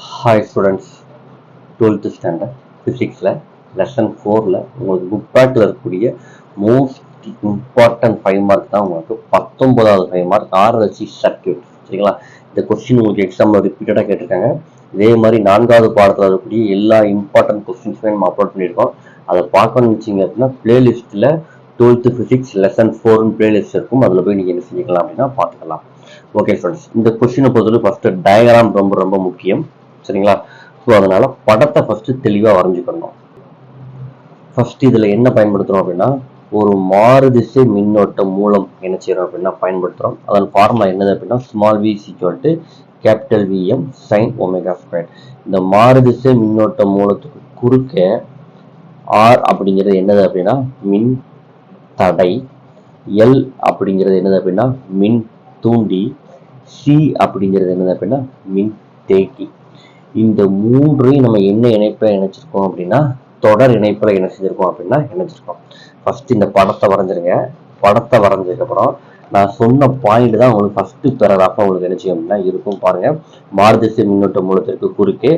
Hi students twelfth standard ஃபிசிக்ஸில் lesson ஃபோரில் உங்களுக்கு புக் பேக்கில் இருக்கக்கூடிய மோஸ்ட் இம்பார்ட்டன்ட் ஃபைவ் மார்க் தான் உங்களுக்கு பத்தொன்பதாவது ஃபைவ் மார்க் ஆர்எல்சி சர்க்கியூட் சரிங்களா? இந்த கொஸ்டின் உங்களுக்கு எக்ஸாமில் ரிப்பீட்டடாக கேட்டிருக்காங்க. இதே மாதிரி நான்காவது பாடத்தில் இருக்கக்கூடிய எல்லா இம்பார்ட்டன்ட் கொஸ்டின்ஸுமே நம்ம அப்லோட் பண்ணியிருக்கோம். அதை பார்க்கணும்னு வச்சிங்க அப்படின்னா பிளேலிஸ்ட்டில் டுவெல்த்து ஃபிசிக்ஸ் லெசன் ஃபோர்னு பிளேலிஸ்ட் இருக்கும். அதில் போய் நீங்கள் என்ன செஞ்சுக்கலாம் அப்படின்னா பார்த்துக்கலாம். ஓகே ஃப்ரெண்ட்ஸ் இந்த கொஸ்டினை பொறுத்தவரை ஃபஸ்ட்டு டயக்ராம் ரொம்ப ரொம்ப முக்கியம். சரிங்களா? ஸோ அதனால படத்தை ஃபஸ்ட்டு தெளிவாக வரைஞ்சுக்கணும். ஃபர்ஸ்ட் இதில் என்ன பயன்படுத்துகிறோம் அப்படின்னா ஒரு மாறுதிசை மின்னோட்ட மூலம் என்ன செய்யறோம் அப்படின்னா பயன்படுத்துகிறோம் அதன் ஃபார்முலா என்னது அப்படின்னா small V equal to capital VM sine omega square இந்த மாறுதிசை மின்னோட்ட மூலத்துக்கு குறுக்கே ஆர் அப்படிங்கிறது என்னது அப்படின்னா மின் தடை. எல் அப்படிங்கிறது என்னது அப்படின்னா மின் தூண்டி. சி அப்படிங்கிறது என்னது அப்படின்னா மின் தேக்கி. இந்த மூன்றையும் நம்ம என்ன இணைப்பை இணைச்சிருக்கோம் அப்படின்னா தொடர் இணைப்பில் என்ன செஞ்சிருக்கோம் அப்படின்னா இணைச்சிருக்கோம். ஃபர்ஸ்ட் இந்த படத்தை வரைஞ்சிருங்க. படத்தை வரைஞ்சதுக்கப்புறம் நான் சொன்ன பாயிண்ட் தான் உங்களுக்கு ஃபர்ஸ்ட் பேராகிராஃபாக உங்களுக்கு என்ன செய்யும் அப்படின்னா இருக்கும் பாருங்க. மாறுதிசை மின்னோட்ட மூலத்திற்கு குறுக்கே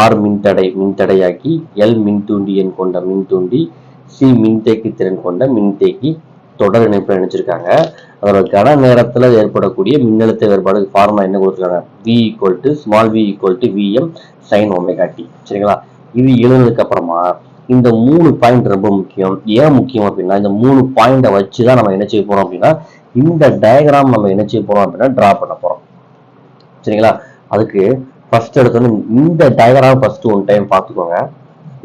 ஆர் மின்தடை மின்தடையாக்கி எல் மின்தூண்டி எண் கொண்ட மின்தூண்டி சி மின்தேக்கி திறன் கொண்ட மின்தேக்கி தொடர் இணைப்பில் இணைச்சிருக்காங்க. அதோட கன நேரத்தில் ஏற்படக்கூடிய மின்னழுத்த வேறுபாடு ஃபார்முலா என்ன கொடுத்துருக்காங்க? V equal to small V equal to VM sine omega T சரிங்களா? இது எழுதுனதுக்கு அப்புறமா இந்த மூணு பாயிண்ட் ரொம்ப முக்கியம். ஏன் முக்கியம் அப்படின்னா இந்த மூணு பாயிண்டை வச்சு தான் நம்ம என்ன செய்ய போறோம் அப்படின்னா இந்த டயக்ராம் நம்ம என்ன செய்ய போறோம் அப்படின்னா டிரா பண்ண போறோம். சரிங்களா? அதுக்கு ஃபர்ஸ்ட் எடுத்தோன்னு இந்த டயக்ராம் ஃபர்ஸ்ட் ஒன் டைம் பார்த்துக்கோங்க.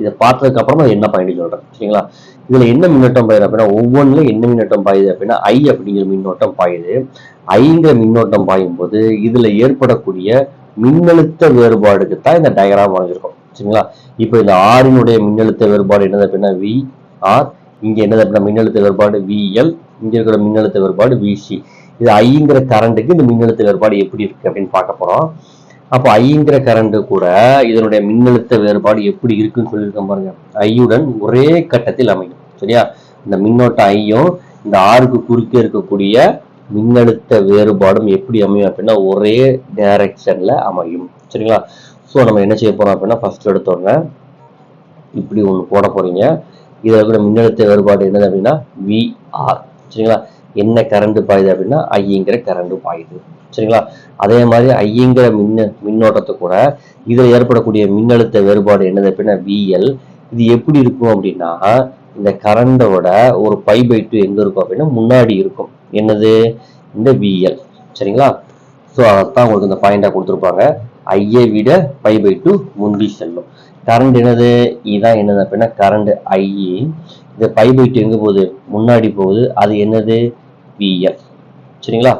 இதை பார்த்ததுக்கு அப்புறமா என்ன பாயிண்ட் சொல்றேன். சரிங்களா? இதுல என்ன மின்னோட்டம் பாயுது அப்படின்னா ஒவ்வொன்றுல என்ன மின்னோட்டம் பாயுது அப்படின்னா ஐ அப்படிங்கிற மின்னோட்டம் பாயுது. ஐங்கிற மின்னோட்டம் பாயும் போது இதுல ஏற்படக்கூடிய மின்னழுத்த வேறுபாடுக்கு தான் இந்த டயக்ராம் வரைஞ்சிருக்கோம். சரிங்களா? இப்போ இந்த ஆறினுடைய மின்னழுத்த வேறுபாடு என்னது அப்படின்னா வி ஆர் இங்க என்னது அப்படின்னா மின்னழுத்த வேறுபாடு விஎல் இங்க இருக்கிற மின்னழுத்த வேறுபாடு விசி இது ஐங்கிற கரண்ட்டுக்கு இந்த மின்னழுத்த வேறுபாடு எப்படி இருக்கு அப்படின்னு பார்க்க போறோம். அப்போ ஐங்கிற கரண்ட் கூட இதனுடைய மின்னழுத்த வேறுபாடு எப்படி இருக்குன்னு சொல்லியிருக்கோம் பாருங்க. ஐயுடன் ஒரே கட்டத்தில் அமையும். சரியா? இந்த மின்னோட்ட ஐயும் இந்த ஆறுக்கு குறுக்கே இருக்கக்கூடிய மின்னழுத்த வேறுபாடும் எப்படி அமையும் அப்படின்னா ஒரே டைரக்ஷன்ல அமையும். சரிங்களா? ஸோ நம்ம என்ன செய்ய போறோம் அப்படின்னா ஃபர்ஸ்ட் எடுத்தோடனே இப்படி ஒன்று போட போறீங்க. இதில் இருக்கிற மின்னழுத்த வேறுபாடு என்னது அப்படின்னா விஆர் சரிங்களா? என்ன கரண்ட் பாயுது அப்படின்னா ஐங்கிற கரண்ட் பாயுது. சரிங்களா? அதே மாதிரி ஐங்கிற மின்ன மின்னோட்டத்தை கூட இதில் ஏற்படக்கூடிய மின்னழுத்த வேறுபாடு என்னது அப்படின்னா விஎல் இது எப்படி இருக்கும் அப்படின்னா இந்த கரண்டோட ஒரு பை பை டூ எங்க இருக்கும் அப்படின்னா முன்னாடி இருக்கும். என்னது? இந்த விஎல் சரிங்களா? ஸோ அதைத்தான் உங்களுக்கு இந்த பாயிண்டா கொடுத்துருப்பாங்க. ஐயை விட பை பை டூ முந்தி செல்லும். கரண்ட் என்னது? E இதான் என்னது அப்படின்னா கரண்ட் ஐஇ இந்த பை பை டூ எங்க போகுது? முன்னாடி போகுது. அது என்னது? விஎல் சரிங்களா?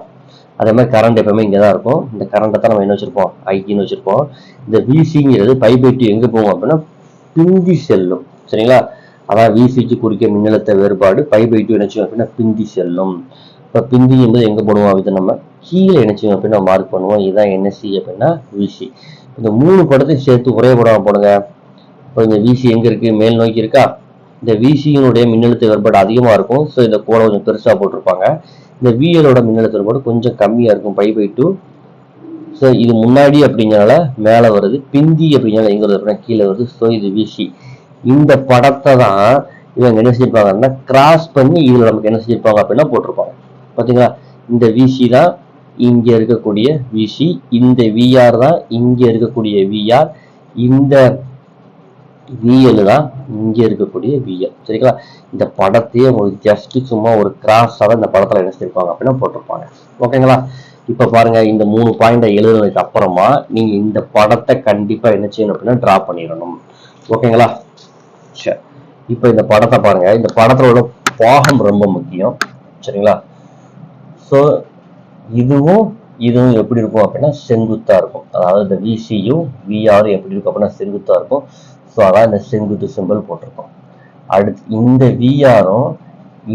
அதே மாதிரி கரண்ட் எப்பவுமே இங்கே தான் இருக்கும். இந்த கரண்ட்டை தான் நம்ம என்ன வச்சிருப்போம்? ஐக்கின்னு வச்சிருப்போம். இந்த விசிங்கிறது பை பை டூ எங்கே போகும் அப்படின்னா பிந்தி செல்லும். சரிங்களா? அதான் விசிக்கு குறிக்க மின்னழுத்த வேறுபாடு பை பை டூ என்ன அப்படின்னா பிந்தி செல்லும். இப்போ பிந்தி என்பது எங்கே போடுவோம் அப்படின்னு நம்ம கீழே என்ன செய்வோம் அப்படின்னா மார்க் பண்ணுவோம். இதுதான் என்எஸ்சி அப்படின்னா விசி இந்த மூணு படத்தையும் சேர்த்து ஒரே படம் போடுங்க. இப்போ இந்த விசி எங்கே இருக்கு? மேல் நோக்கி இருக்கா? இந்த விசியினுடைய மின்னழுத்த வேறுபாடு அதிகமாக இருக்கும். ஸோ இந்த கோடை கொஞ்சம் பெருசாக போட்டிருப்பாங்க. இந்த விஎலோட மின்னழுத்த வேறுபாடு கொஞ்சம் கம்மியாக இருக்கும் பை பை டூ ஸோ இது முன்னாடி அப்படிங்கிறனால மேலே வருது. பிந்தி அப்படிங்கிறனால எங்கே வருது அப்படின்னா கீழே வருது. ஸோ இது விசி இந்த படத்தை தான் இவங்க என்ன செஞ்சிருப்பாங்கன்னா கிராஸ் பண்ணி இதில் நமக்கு என்ன செஞ்சிருப்பாங்க அப்படின்னா போட்டிருப்பாங்க. பார்த்தீங்களா இந்த விசி தான் இங்கே இருக்கக்கூடிய விசி இந்த விஆர் தான் இங்கே இருக்கக்கூடிய விஆர் இந்த விஎல் தான் இங்கே இருக்கக்கூடிய விஎல் சரிங்களா? இந்த படத்தையே உங்களுக்கு ஜஸ்ட் சும்மா ஒரு கிராஸாக தான் இந்த படத்தில் என்ன செஞ்சிருப்பாங்க அப்படின்னா போட்டிருப்பாங்க. ஓகேங்களா? இப்போ பாருங்க இந்த மூணு பாயிண்டை எழுதுனதுக்கு அப்புறமா நீங்க இந்த படத்தை கண்டிப்பா என்ன செய்யணும் அப்படின்னா டிரா பண்ணிடணும். ஓகேங்களா? சரி இப்போ இந்த படத்தை பாருங்க. இந்த படத்துல உள்ள பாகம் ரொம்ப முக்கியம். சரிங்களா? ஸோ இதுவும் இதுவும் எப்படி இருக்கும் அப்படின்னா செங்குத்தா இருக்கும். அதாவது இந்த விசியும் விஆரும் எப்படி இருக்கும் அப்படின்னா செங்குத்தா இருக்கும். ஸோ அதான் இந்த செங்குத்து சிம்பிள் போட்டிருக்கோம். அடுத்து இந்த விஆரும்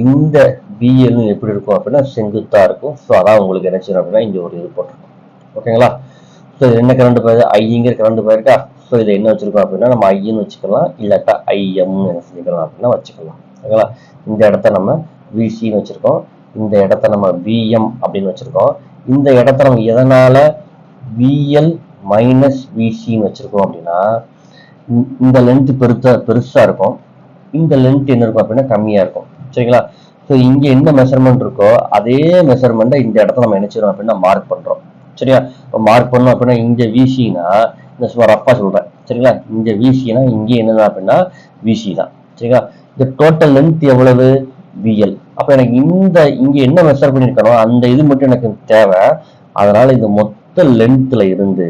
இந்த விஎல்லும் எப்படி இருக்கும் அப்படின்னா செங்குத்தா இருக்கும். ஸோ அதான் உங்களுக்கு என்ன செய்யணும் அப்படின்னா இந்த ஒரு இது போட்டிருக்கோம். ஓகேங்களா? ஸோ இது என்ன கரண்ட் போயிருது ஐங்கிற கரண்ட் போயிருக்கா ஸோ இதை என்ன வச்சிருக்கோம் அப்படின்னா நம்ம ஐன்னு வச்சுக்கலாம். இல்லாட்டா ஐஎம் என்ன செஞ்சுக்கலாம் அப்படின்னா வச்சுக்கலாம். ஓகேங்களா இந்த இடத்த நம்ம விசின்னு வச்சிருக்கோம். இந்த இடத்த நம்ம விஎம் அப்படின்னு வச்சிருக்கோம். இந்த இடத்த நம்ம எதனால விஎல் மைனஸ் விசின்னு வச்சிருக்கோம் அப்படின்னா இந்த- லென்த் பெருசா பெருசா இருக்கும். இந்த லென்த் என்ன இருக்கும் அப்படின்னா கம்மியாக இருக்கும். சரிங்களா? ஸோ இங்கே என்ன மெஷர்மெண்ட் இருக்கோ அதே மெஷர்மெண்ட்டை இந்த இடத்த நம்ம நினைச்சிடும் அப்படின்னா மார்க் பண்ணுறோம் சரியா? இப்போ மார்க் பண்ணோம் அப்படின்னா இங்கே விசினா இந்த சும்மா ரப்பா சொல்றேன். சரிங்களா? இங்க விசினா இங்கே என்னதான் அப்படின்னா விசி தான். சரிங்களா? இந்த டோட்டல் லென்த் எவ்வளவு? விஎல் அப்ப எனக்கு இந்த இங்க என்ன மெஷர் பண்ணிருக்கணும் அந்த இது மட்டும் எனக்கு தேவை. அதனால இந்த மொத்த லென்த்ல இருந்து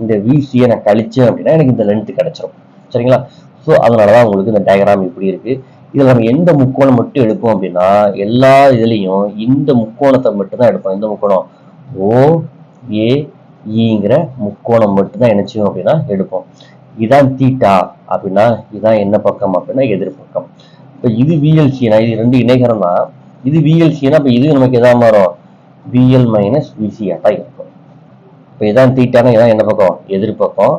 இந்த விசியை நான் கழிச்சேன் அப்படின்னா எனக்கு இந்த லென்த் கிடைச்சிரும். சரிங்களா? ஸோ அதனாலதான் உங்களுக்கு இந்த டயக்ராம் இப்படி இருக்கு. இதுல நம்ம எந்த முக்கோணம் மட்டும் எடுப்போம் அப்படின்னா எல்லா இதுலயும் இந்த முக்கோணத்தை மட்டும் தான் எடுப்போம். இந்த முக்கோணம்? ஓ ஏ ஈங்கிற முக்கோணம் மட்டும் தான் அப்படின்னா எடுப்போம். இதான் தீட்டா அப்படின்னா இதான் என்ன பக்கம் அப்படின்னா எதிர்பக்கம் இப்போ இது விஎல்சினா இது ரெண்டு இணைகரம் தான் இது விஎல்சினா இப்போ இது நமக்கு எதா மாறும்? விஎல் மைனஸ் விசியா தான் இருக்கும். இப்போ இதான் தீட்டானா இதான் என்ன பக்கம்? எதிர்பக்கம்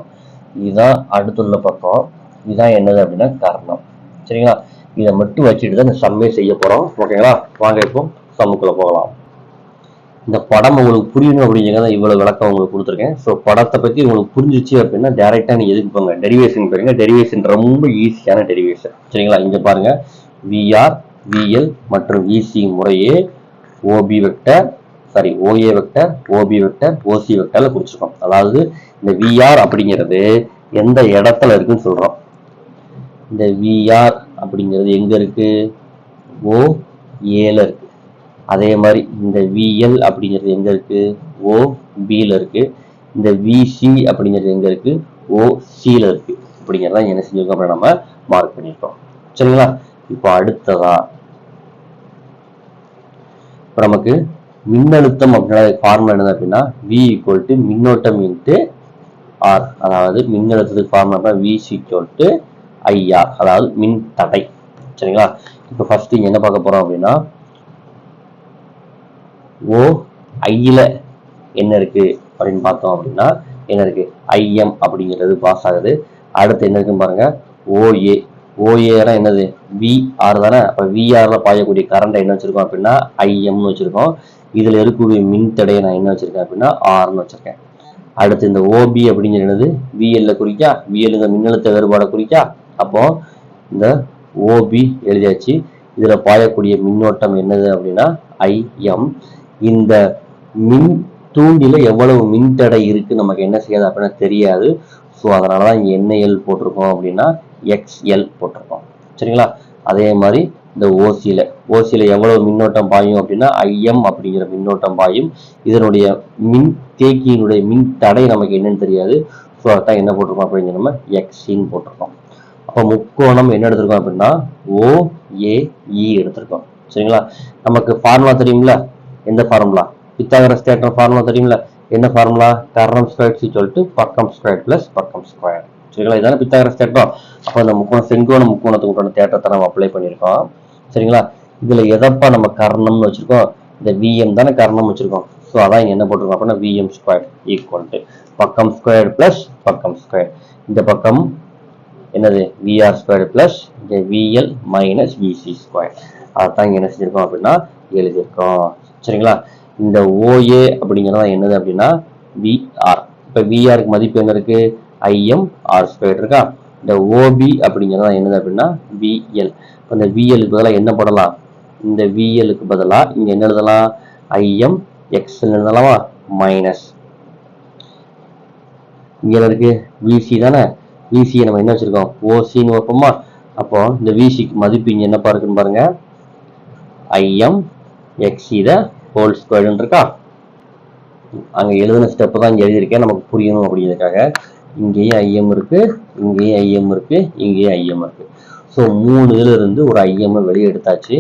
இதுதான் அடுத்துள்ள பக்கம். இதுதான் என்னது அப்படின்னா காரணம். சரிங்களா? இதை மட்டும் வச்சுட்டு தான் இந்த சம்மே செய்ய போகிறோம் ஓகேங்களா? வாங்க இப்போ சம்முக்குள்ள போகலாம். இந்த படம் உங்களுக்கு புரியணும் அப்படிங்கிறத இவ்வளவு விளக்கம் உங்களுக்கு கொடுத்துருக்கேன். ஸோ படத்தை பற்றி உங்களுக்கு புரிஞ்சிச்சு அப்படின்னா டேரெக்டாக நீங்கள் எதுக்கு போங்க டெரிவேஷன் பாருங்க. டெரிவேஷன் ரொம்ப ஈஸியான டெரிவேஷன் சரிங்களா? இங்கே பாருங்க. விஆர் விஎல் மற்றும் விசி முறையே OB vector sorry OA vector OB vector OC வெக்டரில் குறிச்சிருக்கோம். அதாவது இந்த விஆர் அப்படிங்கிறது எந்த இடத்துல இருக்குன்னு சொல்கிறோம் இந்த விஆர் அப்படிங்கிறது எங்கே இருக்குது ஓ ஏல இருக்கு. அதே மாதிரி இந்த விஎல் அப்படிங்கிறது எங்க இருக்கு? ஓ பில இருக்கு. இந்த விசி அப்படிங்கிறது எங்க இருக்கு? ஓ சில இருக்கு. அப்படிங்கிறத என்ன செஞ்சிருக்கோம் அப்படின்னா நம்ம மார்க் பண்ணியிருக்கோம் சரிங்களா? இப்போ அடுத்ததா இப்போ நமக்கு மின்னழுத்தம் அப்படின்னா ஃபார்முலா என்னது அப்படின்னா வி ஈக்குவல் டு மின்னோட்டம் இன்ட்டு ஆர் அதாவது மின்னழுத்தத்துக்கு formula V equal to IR அதாவது மின் தடை சரிங்களா? இப்போ ஃபர்ஸ்ட் இங்க என்ன பார்க்க போறோம் அப்படின்னா ஓ ஐயில என்ன இருக்கு அப்படின்னு பார்த்தோம் அப்படின்னா என்ன இருக்கு? ஐஎம் அப்படிங்கிறது பாஸ் ஆகுது. அடுத்து என்ன இருக்குன்னு பாருங்க. ஓஏ. ஓஏனா என்னது? விஆர் தானே? அப்போ விஆர்ல பாயக்கூடிய கரண்ட் என்ன வச்சிருக்கோம் அப்படின்னா ஐஎம்னு வச்சிருக்கோம். இதுல இருக்கக்கூடிய மின்தடையை நான் என்ன வச்சிருக்கேன் அப்படின்னா ஆர்னு வச்சிருக்கேன். அடுத்து இந்த ஓபி அப்படிங்கிறது என்னது? விஎல்ல குறிக்கா? விஎல்ங்க மின்னழுத்த வேறுபாடை குறிக்கா? அப்போ இந்த ஓபி எழுதியாச்சு. இதுல பாயக்கூடிய மின்னோட்டம் என்னது அப்படின்னா ஐஎம் இந்த மின் தூண்டில எவ்வளவு மின்தடை இருக்கு நமக்கு என்ன செய்யாது அப்படின்னா தெரியாது. ஸோ அதனால தான் இங்கே எல் போட்டிருக்கோம் அப்படின்னா எக்ஸ்எல் போட்டிருக்கோம். சரிங்களா? அதே மாதிரி இந்த ஓசியில ஓசியில் எவ்வளவு மின்னோட்டம் பாயும் அப்படின்னா ஐஎம் அப்படிங்கிற மின்னோட்டம் பாயும். இதனுடைய மின் தேக்கியினுடைய மின் தடை நமக்கு என்னன்னு தெரியாது. ஸோ அதான் என்ன போட்டிருக்கோம் அப்படின்னு நம்ம எக்ஸின்னு போட்டிருக்கோம். அப்போ முக்கோணம் என்ன எடுத்திருக்கோம் அப்படின்னா ஓஏஇ எடுத்திருக்கோம். சரிங்களா? நமக்கு ஃபார்முலா தெரியுங்களா எந்த ஃபார்முலா பித்தாகரஸ் தேட்டர் ஃபார்முலா தெரியுங்களா என்ன ஃபார்முலா கர்ணம் ஸ்கொயர் சொல்லிட்டு பக்கம் ஸ்கொயர் பிளஸ் பக்கம் ஸ்கொயர் சரிங்களா? இதான பித்தாகரஸ் தேட்டம் அப்போ இந்த முக்கோணம் செங்கோண முக்கோணத்துக்கு உண்டான தேட்டத்தை நம்ம அப்ளை பண்ணியிருக்கோம். சரிங்களா? இதுல எதப்பா நம்ம கர்ணம்னு வச்சிருக்கோம்? இந்த விஎம் தானே கர்ணம் வச்சிருக்கோம். ஸோ அதான் என்ன போட்டிருக்கோம் அப்படின்னா விஎம் ஸ்கொயர் ஈக்குவல் டு பக்கம் ஸ்கொயர் பிளஸ் பக்கம் ஸ்கொயர் இந்த பக்கம் என்னது? விஆர் ஸ்கொயர் பிளஸ் இந்த விஎல் மைனஸ் விசி ஸ்கொயர் அதான் இங்கே என்ன செஞ்சிருக்கோம் அப்படின்னா எழுதியிருக்கோம். சரிங்களா? இந்த ஓஏ அப்படிங்கிறதா என்னது அப்படின்னா விஆர் இப்போ விஆருக்கு மதிப்பு என்ன இருக்கு? ஐஎம் ஆர் ஸ்கொயர் இருக்கா? இந்த ஓபி அப்படிங்கிறதா என்னது அப்படின்னா விஎல் இந்த விஎலுக்கு பதிலாக என்ன போடலாம்? இந்த விஎலுக்கு பதிலாக இங்கே என்ன எழுதலாம்? ஐஎம் எக்ஸ் எழுதலாமா? மைனஸ். இங்கே இருக்கு? விசி தானே? விசியை நம்ம என்ன வச்சுருக்கோம்? ஓசின்னு வைப்போமா? அப்போ இந்த விசிக்கு மதிப்பு இங்க என்னப்பா இருக்குன்னு பாருங்க. ஐஎம் எக்ஸ் த ஹோல் ஸ்கொயர்னு இருக்கா? அங்க எழுதின ஸ்டெப் தான் இங்கே எழுதியிருக்கேன். நமக்கு புரியணும் அப்படிங்கிறதுக்காக இங்கேயும் ஐஎம் இருக்கு இங்கேயும் ஐஎம் இருக்கு இங்கேயும் ஐஎம் இருக்கு. ஸோ மூணு இதுல இருந்து ஒரு ஐஎம் வெளியே எடுத்தாச்சு.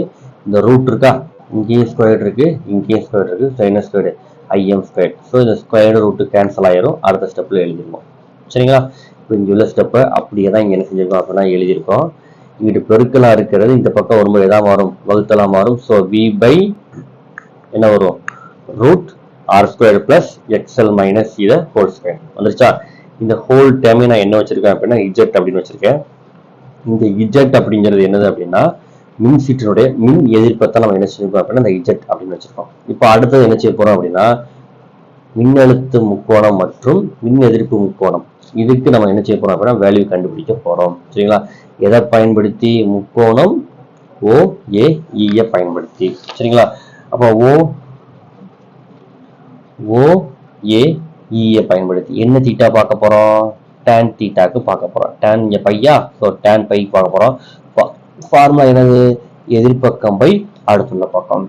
இந்த ரூட் இருக்கா? இங்கேயும் ஸ்கொயர் இருக்கு இங்கேயும் ஸ்கொயர் இருக்கு. சைனஸ் ஸ்கொயர்டு ஐஎம் ஸ்கொயர்ட் ஸோ இந்த ஸ்கொயர் ரூட்டு கேன்சல் ஆயிரும். அடுத்த ஸ்டெப்ல எழுதிருக்கோம் சரிங்களா? இப்போ இங்கே உள்ள ஸ்டெப்பை அப்படியே தான் இங்கே என்ன செஞ்சிருக்கோம் அப்படின்னா எழுதியிருக்கோம். இங்கிட்டு பெருக்கலாக இருக்கிறது இந்த பக்கம் வரும்போது எதாவது மாறும். வகுத்தலாம் மாறும். ஸோ வி பை என்ன வரும்? Root R square plus XL minus இத ஹோல் ஸ்கொயர் வந்துருச்சா? இந்த ஹோல் டேமே நான் என்ன வச்சிருக்கேன் அப்படின்னா இஜெட் அப்படின்னு வச்சிருக்கேன். இந்த இஜெட் அப்படிங்கிறது என்னது அப்படின்னா மின் சீட்டினுடைய மின் எதிர்ப்பை நம்ம என்ன செஞ்சிருக்கோம் அப்படின்னா இந்த இஜெட் அப்படின்னு வச்சிருக்கோம். இப்போ அடுத்தது என்ன செய்ய போறோம் அப்படின்னா மின்னழுத்த முக்கோணம் மற்றும் மின் எதிர்ப்பு முக்கோணம். இதுக்கு நம்ம என்ன செய்ய போறோம் அப்படின்னா வேல்யூ கண்டுபிடிக்க போறோம். சரிங்களா? எதை பயன்படுத்தி? முக்கோணம் ஓ ஏ பயன்படுத்தி. சரிங்களா? அப்போ ஓ ஓ ஏ ஈய பயன்படுத்தி என்ன தீட்டா பார்க்க போகிறோம் டேன் தீட்டாக்கு பார்க்க போகிறோம் டேன் இங்கே பையா ஸோ டேன் பை பார்க்க போகிறோம் ஃபார்முலா என்னது? எதிர்பக்கம் பை அடுத்துள்ள பக்கம்.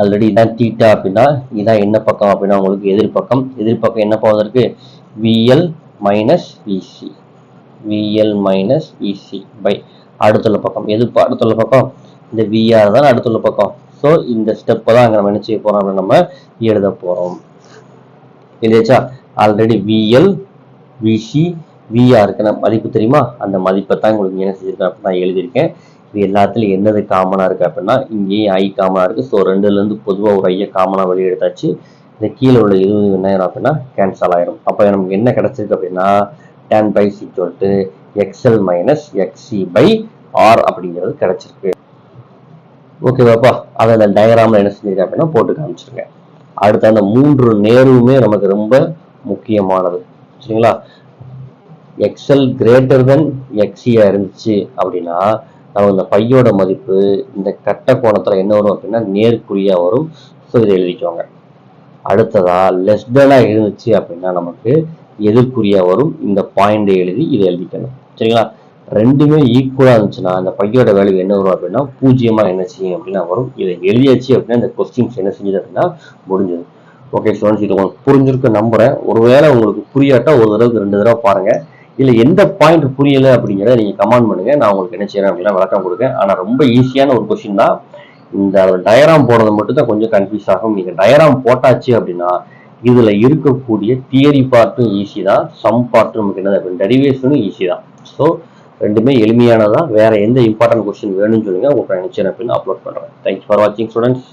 ஆல்ரெடி இதான் தீட்டா அப்படின்னா இதான் என்ன பக்கம் அப்படின்னா உங்களுக்கு எதிர்பக்கம் எதிர்பக்கம் என்ன போவதற்கு VL minus VC VL minus VC by அடுத்துள்ள பக்கம். எது அடுத்துள்ள பக்கம்? இந்த விஆர் தான் அடுத்துள்ள பக்கம். ஸோ இந்த ஸ்டெப்பை தான் அங்கே நம்ம என்ன செய்ய அப்படின்னு நம்ம எழுத போறோம். இல்லையாச்சா? ஆல்ரெடி விஎல் விசி விஆருக்கு மதிப்பு தெரியுமா? அந்த மதிப்பை தான் உங்களுக்கு என்ன செஞ்சிருக்கேன் அப்படின்னு நான் எழுதியிருக்கேன். இது எல்லாத்துலயும் என்னது காமனா இருக்கு அப்படின்னா இங்கேயும் ஐ காமனா இருக்கு. ஸோ ரெண்டுல இருந்து பொதுவா ஒரு ஐயை காமனா வெளியே எடுத்தாச்சு. இந்த கீழே உள்ள இருபது என்ன ஆயிரும் அப்படின்னா கேன்சல் ஆயிரும். அப்போ நமக்கு என்ன கிடைச்சிருக்கு அப்படின்னா டென் பை equal சொல்லிட்டு XL minus XC by R அப்படிங்கிறது கிடைச்சிருக்கு. ஓகேவாப்பா அதை அந்த டயக்ராமில் என்ன செஞ்சிருக்கேன் அப்படின்னா போட்டு காமிச்சிருங்க. அடுத்து அந்த மூன்று நேருவுமே நமக்கு ரொம்ப முக்கியமானது. சரிங்களா? எக்ஸ்எல் கிரேட்டர் தென் எக்ஸியா இருந்துச்சு அப்படின்னா நம்ம இந்த பையோட மதிப்பு இந்த கட்ட கோணத்தில் என்ன வரும் அப்படின்னா நேர்குறியாக வரும். ஸோ இதை எழுதிக்கோங்க. அடுத்ததா லெஸ் தெனா இருந்துச்சு அப்படின்னா நமக்கு எதிர்குறியாக வரும். இந்த பாயிண்டை எழுதி இதை எழுதிக்கணும். சரிங்களா? ரெண்டுமே ஈக்குவலாக இருந்துச்சுன்னா அந்த பையோட வேல்யூ என்ன வரும் அப்படின்னா பூஜ்ஜியமாக என்ன செய்யும் அப்படின்னா வரும். இதை எழுதியாச்சு அப்படின்னா இந்த கொஸ்டின்ஸ் என்ன செஞ்சது அப்படின்னா முடிஞ்சது. ஓகே ஸ்டூடெண்ட்ஸ் இது உங்களுக்கு புரிஞ்சிருக்க நம்புகிறேன் ஒருவேளை உங்களுக்கு புரியாட்டா ஒரு தடவைக்கு ரெண்டு தடவை பாருங்கள் இல்லை எந்த பாயிண்ட் புரியலை அப்படிங்கிறத நீங்கள் கமெண்ட் பண்ணுங்கள் நான் உங்களுக்கு என்ன செய்கிறேன் அப்படின்னா விளக்கம் கொடுக்கேன் ஆனால் ரொம்ப ஈஸியான ஒரு கொஸ்டின் தான். இந்த டயராம் போடுறது மட்டும் தான் கொஞ்சம் கன்ஃபியூஸ் ஆகும். நீங்கள் டயராம் போட்டாச்சு அப்படின்னா இதில் இருக்கக்கூடிய தியரி பார்ட்டும் ஈஸி தான். சம் பார்ட்டும் நமக்கு என்னது? அப்படின்னு டெரிவேஷனும் ஈஸி தான். ஸோ ரெண்டுமே எளிமையானதா வேற எந்த இம்பார்ட்டன்ட் கொஸ்டின் வேணும்னு சொல்லுங்க. உங்களுக்கு நினைச்சேன் நிச்சயம் அப்படின்னு அப்லோட் பண்றேன். தேங்க்ஸ் ஃபார் வாட்சிங் ஸ்டூடெண்ட்ஸ்